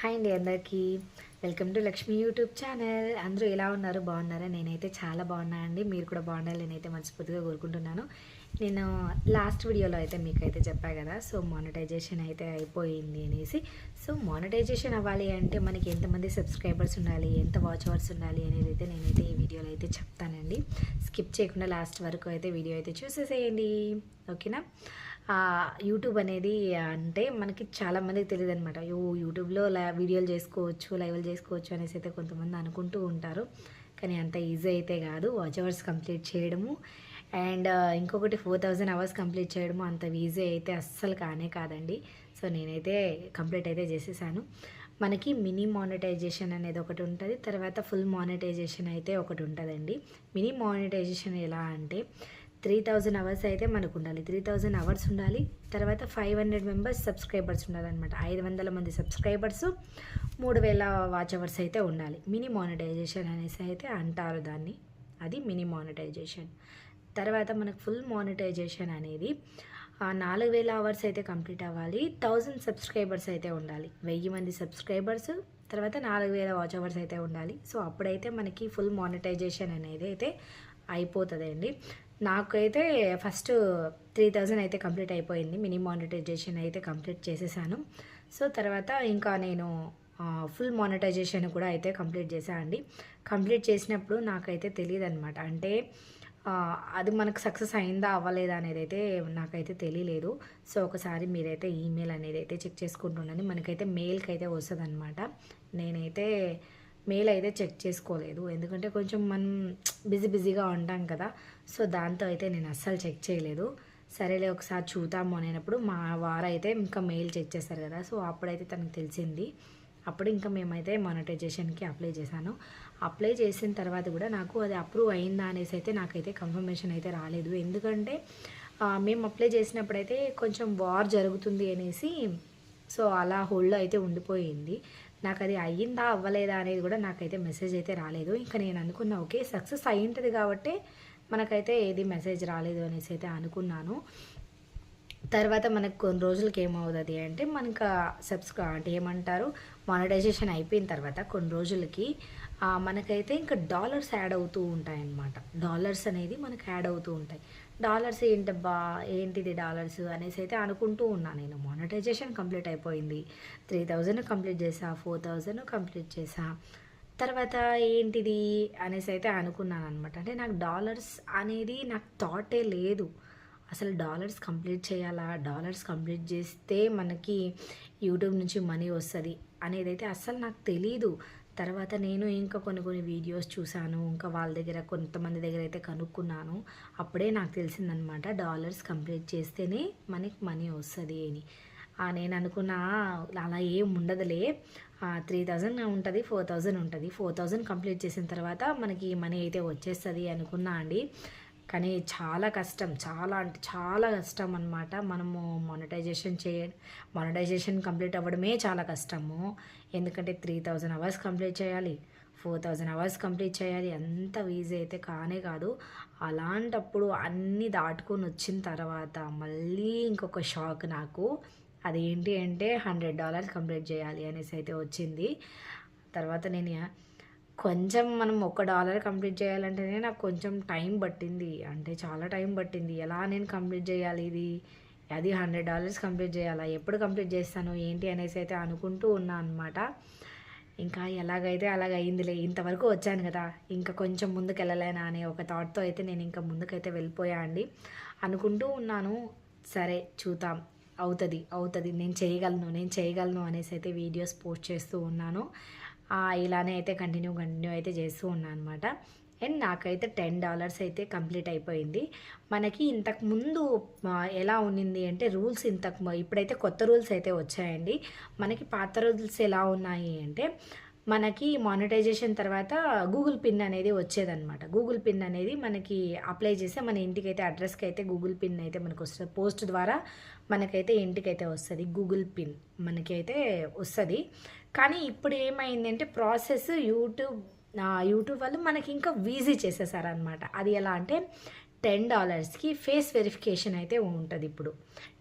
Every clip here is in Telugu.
హాయ్ అండి అందరికీ. Welcome to Lakshmi YouTube channel. అందరూ ఎలా ఉన్నారు? బాగున్నారా? నేనైతే చాలా బాగున్నా అండి. మీరు కూడా బాగున్నారు నేనైతే మనస్ఫూర్తిగా కోరుకుంటున్నాను. నేను లాస్ట్ వీడియోలో అయితే మీకు అయితే చెప్పా కదా సో మానిటైజేషన్ అయితే అయిపోయింది అనేసి. సో మానిటైజేషన్ అవ్వాలి అంటే మనకి ఎంతమంది సబ్స్క్రైబర్స్ ఉండాలి ఎంత వాచ్ అవర్స్ ఉండాలి అనేది అయితే నేనైతే ఈ వీడియోలో అయితే చెప్తానండి. స్కిప్ చేయకుండా లాస్ట్ వరకు అయితే వీడియో అయితే చూసేసేయండి. ఓకేనా? యూట్యూబ్ అనేది అంటే మనకి చాలామందికి తెలియదు అనమాట యో యూట్యూబ్లో లా వీడియోలు చేసుకోవచ్చు లైవ్లు చేసుకోవచ్చు అనేసి అయితే కొంతమంది అనుకుంటూ ఉంటారు. కానీ అంత ఈజీ అయితే కాదు. వాచ్ అవర్స్ కంప్లీట్ చేయడము. అండ్ ఇంకొకటి ఫోర్ థౌజండ్ అవర్స్ కంప్లీట్ చేయడము అంత ఈజీ అయితే అస్సలు కానే కాదండి. సో నేనైతే కంప్లీట్ అయితే చేసేసాను. మనకి మినీ మానిటైజేషన్ అనేది ఒకటి ఉంటుంది. తర్వాత ఫుల్ మానిటైజేషన్ అయితే ఒకటి ఉంటుందండి. మినీ మానిటైజేషన్ ఎలా అంటే త్రీ థౌజండ్ అవర్స్ అయితే మనకు ఉండాలి త్రీ థౌజండ్ అవర్స్ ఉండాలి. తర్వాత ఫైవ్ హండ్రెడ్ మెంబర్స్ సబ్స్క్రైబర్స్ ఉండాలన్నమాట. ఐదు వందల మంది సబ్స్క్రైబర్స్ మూడు వేల వాచ్ అవర్స్ అయితే ఉండాలి. మినీ మానిటైజేషన్ అనేసి అయితే అంటారు దాన్ని. అది మినీ మానిటైజేషన్. తర్వాత మనకు ఫుల్ మానిటైజేషన్ అనేది నాలుగు వేల అవర్స్ అయితే కంప్లీట్ అవ్వాలి. థౌజండ్ సబ్స్క్రైబర్స్ అయితే ఉండాలి. వెయ్యి మంది సబ్స్క్రైబర్స్ తర్వాత నాలుగు వేల వాచ్ అవర్స్ అయితే ఉండాలి. సో అప్పుడైతే మనకి ఫుల్ మానిటైజేషన్ అనేది అయితే అయిపోతుందండి. నాకైతే ఫస్ట్ త్రీ థౌజండ్ అయితే కంప్లీట్ అయిపోయింది. మినీ మానిటైజేషన్ అయితే కంప్లీట్ చేసేసాను. సో తర్వాత ఇంకా నేను ఫుల్ మానిటైజేషన్ కూడా అయితే కంప్లీట్ చేశాను అండి. కంప్లీట్ చేసినప్పుడు నాకైతే తెలియదు అనమాట అంటే అది మనకు సక్సెస్ అయిందా అవ్వలేదా అనేది అయితే నాకైతే తెలియలేదు సో ఒకసారి మీరైతే ఈమెయిల్ అనేది అయితే చెక్ చేసుకుంటుండండి. మనకైతే మెయిల్కి అయితే వస్తుంది అనమాట నేనైతే మెయిల్ అయితే చెక్ చేసుకోలేదు. ఎందుకంటే కొంచెం మనం బిజీ బిజీగా ఉంటాం కదా. సో దాంతో అయితే నేను అస్సలు చెక్ చేయలేదు. సరేలే ఒకసారి చూద్దాము అనేటప్పుడు మా వారు అయితే ఇంకా మెయిల్ చెక్ చేస్తారు కదా. సో అప్పుడైతే తనకు తెలిసింది. అప్పుడు ఇంకా మేమైతే మానిటైజేషన్కి అప్లై చేశాను. అప్లై చేసిన తర్వాత కూడా నాకు అది అప్రూవ్ అయిందా అనేసి అయితే నాకైతే కన్ఫర్మేషన్ అయితే రాలేదు. ఎందుకంటే మేము అప్లై చేసినప్పుడైతే కొంచెం వార్ జరుగుతుంది అనేసి సో అలా హోల్డ్లో అయితే ఉండిపోయింది. నాకు అది అయ్యిందా అవ్వలేదా అనేది కూడా నాకైతే మెసేజ్ అయితే రాలేదు. ఇంకా నేను అనుకున్నా ఓకే సక్సెస్ అయ్యింటుంది కాబట్టి మనకైతే ఏది మెసేజ్ రాలేదు అనేసి అయితే అనుకున్నాను. తర్వాత మనకు కొన్ని రోజులకి ఏమవుతుంది అంటే మనకు సబ్స్క్రై అంటే ఏమంటారు మానిటైజేషన్ అయిపోయిన తర్వాత కొన్ని రోజులకి మనకైతే ఇంకా డాలర్స్ యాడ్ అవుతూ ఉంటాయి అన్నమాట డాలర్స్ అనేది మనకు యాడ్ అవుతూ ఉంటాయి. డాలర్స్ ఏంటబ్బా ఏంటిది డాలర్స్ అనేసి అయితే అనుకుంటూ ఉన్నాను నేను. మానిటైజేషన్ కంప్లీట్ అయిపోయింది. త్రీ థౌజండ్ కంప్లీట్ చేసా ఫోర్ థౌజండ్ కంప్లీట్ చేసా. తర్వాత ఏంటిది అనేసి అయితే అనుకున్నాను అనమాట అంటే నాకు డాలర్స్ అనేది నాకు థాటే లేదు. అసలు డాలర్స్ కంప్లీట్ చేయాలా? డాలర్స్ కంప్లీట్ చేస్తే మనకి యూట్యూబ్ నుంచి మనీ వస్తుంది అనేది అయితే అస్సలు నాకు తెలీదు. తర్వాత నేను ఇంకా కొన్ని కొన్ని వీడియోస్ చూశాను. ఇంకా వాళ్ళ దగ్గర కొంతమంది దగ్గర అయితే కనుక్కున్నాను. అప్పుడే నాకు తెలిసిందనమాట డాలర్స్ కంప్లీట్ చేస్తేనే మనకి మనీ వస్తుంది అని. నేను అనుకున్న అలా ఏం ఉండదులే. త్రీ థౌజండ్ ఉంటుంది ఫోర్ థౌజండ్ ఉంటుంది. ఫోర్ థౌజండ్ కంప్లీట్ చేసిన తర్వాత మనకి మనీ అయితే వచ్చేస్తుంది అనుకున్నా అండి. కానీ చాలా కష్టం చాలా అంటే చాలా కష్టం అనమాట మనము మానిటైజేషన్ చేయ మానిటైజేషన్ కంప్లీట్ అవ్వడమే చాలా కష్టము. ఎందుకంటే త్రీ థౌజండ్ అవర్స్ కంప్లీట్ చేయాలి ఫోర్ థౌజండ్ అవర్స్ కంప్లీట్ చేయాలి. అంత ఈజీ అయితే కానే కాదు. అలాంటప్పుడు అన్నీ దాటుకొని వచ్చిన తర్వాత మళ్ళీ ఇంకొక షాక్ నాకు. అదేంటి అంటే హండ్రెడ్ డాలర్స్ కంప్లీట్ చేయాలి అనేసి అయితే వచ్చింది. తర్వాత నేను కొంచెం మనం ఒక డాలర్ కంప్లీట్ చేయాలంటేనే నాకు కొంచెం టైం పట్టింది. అంటే చాలా టైం పట్టింది. ఎలా నేను కంప్లీట్ చేయాలి ఇది? అది హండ్రెడ్ డాలర్స్ కంప్లీట్ చేయాలా? ఎప్పుడు కంప్లీట్ చేస్తాను? ఏంటి అనేసి అయితే అనుకుంటూ ఉన్నా అనమాట ఇంకా ఎలాగైతే అలాగ అయిందిలే ఇంతవరకు వచ్చాను కదా. ఇంకా కొంచెం ముందుకు వెళ్ళలేనా అనే ఒక థాట్తో అయితే నేను ఇంకా ముందుకైతే వెళ్ళిపోయా అండి. అనుకుంటూ ఉన్నాను సరే చూద్దాం అవుతుంది అవుతుంది నేను చేయగలను నేను చేయగలను అనేసి అయితే వీడియోస్ పోస్ట్ చేస్తూ ఉన్నాను. ఇలానే అయితే కంటిన్యూ కంటిన్యూ అయితే చేస్తూ ఉన్నాను అనమాట అండ్ నాకైతే టెన్ డాలర్స్ అయితే కంప్లీట్ అయిపోయింది. మనకి ఇంతకు ముందు ఎలా ఉన్నింది అంటే రూల్స్ ఇంతకు ఇప్పుడైతే కొత్త రూల్స్ అయితే వచ్చాయండి. మనకి పాత రూల్స్ ఎలా ఉన్నాయి అంటే మనకి మానిటైజేషన్ తర్వాత గూగుల్ పిన్ అనేది వచ్చేదన్నమాట. గూగుల్ పిన్ అనేది మనకి అప్లై చేస్తే మన ఇంటికి అయితే అడ్రస్కి అయితే గూగుల్ పిన్ అయితే మనకు వస్తుంది. పోస్ట్ ద్వారా మనకైతే ఇంటికైతే వస్తుంది గూగుల్ పిన్ మనకైతే వస్తుంది. కానీ ఇప్పుడు ఏమైందంటే ప్రాసెస్ యూట్యూబ్ యూట్యూబ్ వాళ్ళు మనకి ఇంకా ఈజీ చేసేసారనమాట అది ఎలా అంటే టెన్ డాలర్స్కి ఫేస్ వెరిఫికేషన్ అయితే ఉంటుంది ఇప్పుడు.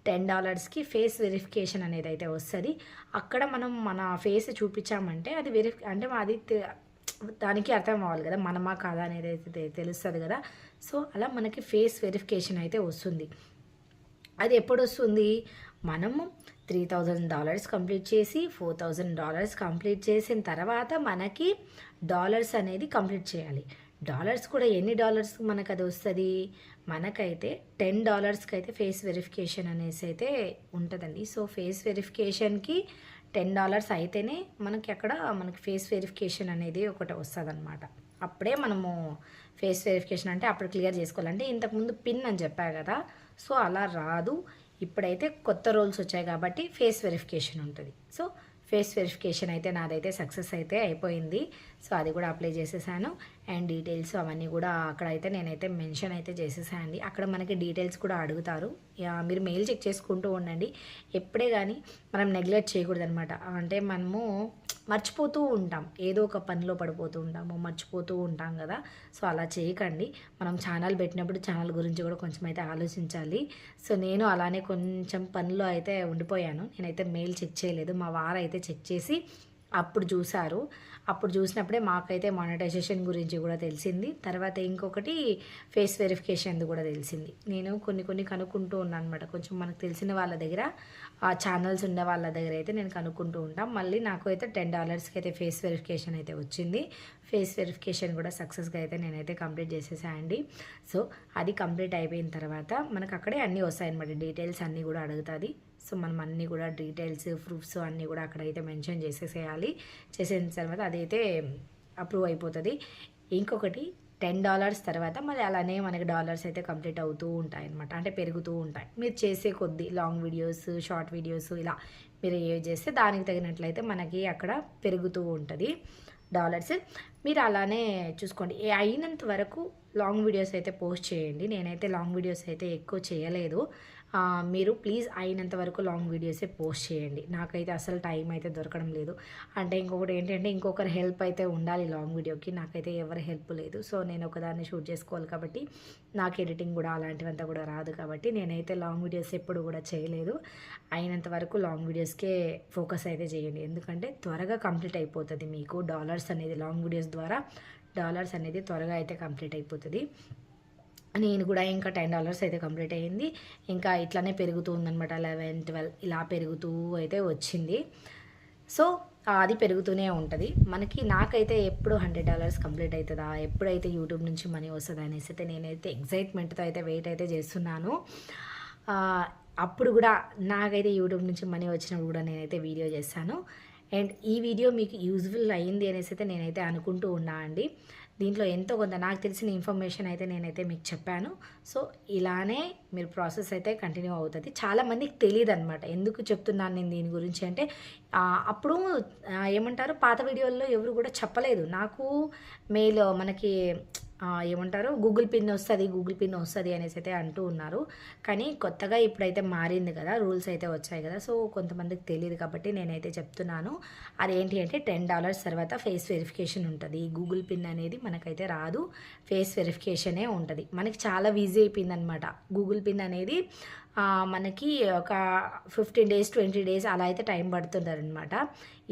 టెన్ డాలర్స్కి ఫేస్ వెరిఫికేషన్ అనేది అయితే వస్తుంది. అక్కడ మనం మన ఫేస్ చూపించామంటే అది వెరిఫి అంటే అది దానికి అర్థం అవ్వాలి కదా. మనమా కాదా అనేది అయితే తెలుస్తుంది కదా. సో అలా మనకి ఫేస్ వెరిఫికేషన్ అయితే వస్తుంది. అది ఎప్పుడు వస్తుంది మనము త్రీ థౌజండ్ డాలర్స్ కంప్లీట్ చేసి ఫోర్ థౌజండ్ డాలర్స్ కంప్లీట్ చేసిన తర్వాత మనకి డాలర్స్ అనేది కంప్లీట్ చేయాలి. డాలర్స్ కూడా ఎన్ని డాలర్స్ మనకు అది వస్తుంది? మనకైతే టెన్ డాలర్స్కి అయితే ఫేస్ వెరిఫికేషన్ అనేసి అయితే ఉంటుందండి. సో ఫేస్ వెరిఫికేషన్కి టెన్ డాలర్స్ అయితేనే మనకి అక్కడ మనకి ఫేస్ వెరిఫికేషన్ అనేది ఒకటి వస్తుంది అనమాట అప్పుడే మనము ఫేస్ వెరిఫికేషన్ అంటే అప్పుడు క్లియర్ చేసుకోవాలంటే ఇంతకుముందు పిన్ అని చెప్పా కదా. సో అలా రాదు. ఇప్పుడైతే కొత్త రోల్స్ వచ్చాయి కాబట్టి ఫేస్ వెరిఫికేషన్ ఉంటుంది. సో ఫేస్ వెరిఫికేషన్ అయితే నాదైతే సక్సెస్ అయితే అయిపోయింది. సో అది కూడా అప్లై చేసేసాను. అండ్ డీటెయిల్స్ అవన్నీ కూడా అక్కడ అయితే నేనైతే మెన్షన్ అయితే చేసేసానండి. అక్కడ మనకి డీటెయిల్స్ కూడా అడుగుతారు. మీరు మెయిల్ చెక్ చేసుకుంటూ ఉండండి. ఎప్పుడే కానీ మనం నెగ్లెక్ట్ చేయకూడదు అనమాట అంటే మనము మర్చిపోతూ ఉంటాం. ఏదో ఒక పనిలో పడిపోతూ ఉంటాము మర్చిపోతూ ఉంటాం కదా. సో అలా చేయకండి. మనం ఛానల్ పెట్టినప్పుడు ఛానల్ గురించి కూడా కొంచెం అయితే ఆలోచించాలి. సో నేను అలానే కొంచెం పనిలో అయితే ఉండిపోయాను. నేనైతే మెయిల్ చెక్ చేయలేదు. మా వారు అయితే చెక్ చేసి అప్పుడు చూశారు. అప్పుడు చూసినప్పుడే మాకైతే మానిటైజేషన్ గురించి కూడా తెలిసింది. తర్వాత ఇంకొకటి ఫేస్ వెరిఫికేషన్ కూడా తెలిసింది. నేను కొన్ని కొన్ని కనుక్కుంటూ ఉన్నాను అనమాట కొంచెం మనకు తెలిసిన వాళ్ళ దగ్గర ఆ ఛానల్స్ ఉండే వాళ్ళ దగ్గర అయితే నేను కనుక్కుంటూ ఉంటాం. మళ్ళీ నాకు అయితే టెన్ డాలర్స్కి అయితే ఫేస్ వెరిఫికేషన్ అయితే వచ్చింది. ఫేస్ వెరిఫికేషన్ కూడా సక్సెస్గా అయితే నేనైతే కంప్లీట్ చేసేసాయండి అండి. సో అది కంప్లీట్ అయిపోయిన తర్వాత మనకు అక్కడే అన్నీ వస్తాయన్నమాట. డీటెయిల్స్ అన్నీ కూడా అడుగుతుంది. సో మనం అన్నీ కూడా డీటెయిల్స్ ప్రూఫ్స్ అన్నీ కూడా అక్కడైతే మెన్షన్ చేసేసేయాలి. చేసిన తర్వాత అదైతే అప్రూవ్ అయిపోతుంది. ఇంకొకటి టెన్ డాలర్స్ తర్వాత మళ్ళీ అలానే మనకి డాలర్స్ అయితే కంప్లీట్ అవుతూ ఉంటాయి అనమాట అంటే పెరుగుతూ ఉంటాయి. మీరు చేసే కొద్ది లాంగ్ వీడియోస్ షార్ట్ వీడియోస్ ఇలా మీరు ఏ చేస్తే దానికి తగినట్లయితే మనకి అక్కడ పెరుగుతూ ఉంటుంది డాలర్స్. మీరు అలానే చూసుకోండి. అయినంత వరకు లాంగ్ వీడియోస్ అయితే పోస్ట్ చేయండి. నేనైతే లాంగ్ వీడియోస్ అయితే ఎక్కువ చేయలేదు. మీరు ప్లీజ్ అయినంత వరకు లాంగ్ వీడియోసే పోస్ట్ చేయండి. నాకైతే అసలు టైం అయితే దొరకడం లేదు. అంటే ఇంకొకటి ఏంటంటే ఇంకొకరి హెల్ప్ అయితే ఉండాలి లాంగ్ వీడియోకి నాకైతే ఎవరి హెల్ప్ లేదు. సో నేను ఒకదాన్ని షూట్ చేసుకోవాలి కాబట్టి నాకు ఎడిటింగ్ కూడా అలాంటివంతా కూడా రాదు కాబట్టి నేనైతే లాంగ్ వీడియోస్ ఎప్పుడు కూడా చేయలేదు. అయినంత వరకు లాంగ్ వీడియోస్కే ఫోకస్ అయితే చేయండి. ఎందుకంటే త్వరగా కంప్లీట్ అయిపోతుంది మీకు. డాలర్స్ అనేది లాంగ్ వీడియోస్ ద్వారా డాలర్స్ అనేది త్వరగా అయితే కంప్లీట్ అయిపోతుంది. నేను కూడా ఇంకా టెన్ డాలర్స్ అయితే కంప్లీట్ అయ్యింది. ఇంకా ఇట్లానే పెరుగుతూ ఉందనమాట లెవెన్ ట్వెల్వ్ ఇలా పెరుగుతూ అయితే వచ్చింది. సో అది పెరుగుతూనే ఉంటుంది. మనకి నాకైతే ఎప్పుడు హండ్రెడ్ డాలర్స్ కంప్లీట్ అవుతుందా ఎప్పుడైతే యూట్యూబ్ నుంచి మనీ వస్తుందా అనేసి అయితే నేనైతే ఎగ్జైట్మెంట్తో అయితే వెయిట్ అయితే చేస్తున్నాను. అప్పుడు కూడా నాకైతే యూట్యూబ్ నుంచి మనీ వచ్చినప్పుడు కూడా నేనైతే వీడియో చేస్తాను. అండ్ ఈ వీడియో మీకు యూజ్ఫుల్ అయ్యింది అనేసి అయితే నేనైతే అనుకుంటూ ఉన్నా అండి. దీంట్లో ఎంతో కొంత నాకు తెలిసిన ఇన్ఫర్మేషన్ అయితే నేనైతే మీకు చెప్పాను. సో ఇలానే మీరు ప్రాసెస్ అయితే కంటిన్యూ అవుతుంది. చాలామందికి తెలియదు అనమాట ఎందుకు చెప్తున్నాను నేను దీని గురించి అంటే అప్పుడు ఏమంటారు? పాత వీడియోల్లో ఎవరు కూడా చెప్పలేదు. నాకు మెయిల్ మనకి ఏమంటారు? గూగుల్ పిన్ వస్తుంది గూగుల్ పిన్ వస్తుంది అనేసి అయితే అంటూ ఉన్నారు. కానీ కొత్తగా ఇప్పుడైతే మారింది కదా రూల్స్ అయితే వచ్చాయి కదా సో కొంతమందికి తెలియదు కాబట్టి నేనైతే చెప్తున్నాను. అదేంటి అంటే టెన్ డాలర్స్ తర్వాత ఫేస్ వెరిఫికేషన్ ఉంటుంది. గూగుల్ పిన్ అనేది మనకైతే రాదు. ఫేస్ వెరిఫికేషనే ఉంటుంది. మనకి చాలా ఈజీ అయిపోయింది అనమాట గూగుల్ పిన్ అనేది మనకి ఒక ఫిఫ్టీన్ డేస్ ట్వంటీ డేస్ అలా అయితే టైం పడుతుందన్నమాట.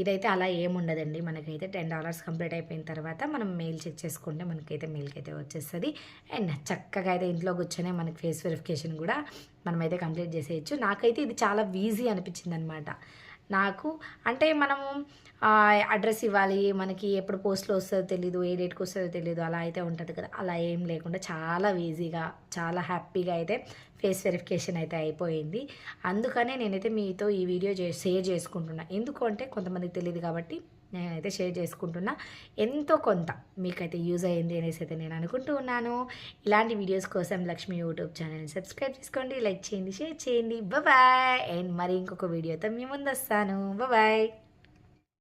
ఇదైతే అలా ఏముండదండి. మనకైతే టెన్ డాలర్స్ కంప్లీట్ అయిపోయిన తర్వాత మనం మెయిల్ చెక్ చేసుకుంటే మనకైతే మెయిల్కి అయితే వచ్చేస్తుంది. అండ్ చక్కగా అయితే ఇంట్లో కూర్చొనే మనకి ఫేస్ వెరిఫికేషన్ కూడా మనమైతే కంప్లీట్ చేసేయచ్చు. నాకైతే ఇది చాలా ఈజీ అనిపించింది అనమాట నాకు. అంటే మనము అడ్రస్ ఇవ్వాలి మనకి ఎప్పుడు పోస్ట్లో వస్తుందో తెలీదు ఏ డేట్కి వస్తుందో తెలీదు అలా అయితే ఉంటుంది కదా. అలా ఏం లేకుండా చాలా ఈజీగా చాలా హ్యాపీగా అయితే ఫేస్ వెరిఫికేషన్ అయితే అయిపోయింది. అందుకనే నేనైతే మీతో ఈ వీడియో షేర్ చేసుకుంటున్నా. ఎందుకు అంటే కొంతమందికి తెలియదు కాబట్టి నేనైతే షేర్ చేసుకుంటున్నా. ఎంతో కొంత మీకైతే యూజ్ అయ్యింది అనేసి అయితే నేను అనుకుంటూ ఉన్నాను. ఇలాంటి వీడియోస్ కోసం లక్ష్మి యూట్యూబ్ ఛానల్ని సబ్స్క్రైబ్ చేసుకోండి లైక్ చేయండి షేర్ చేయండి. బాయ్ అండ్ మరి ఇంకొక వీడియోతో మీ ముందు వస్తాను. బాయ్.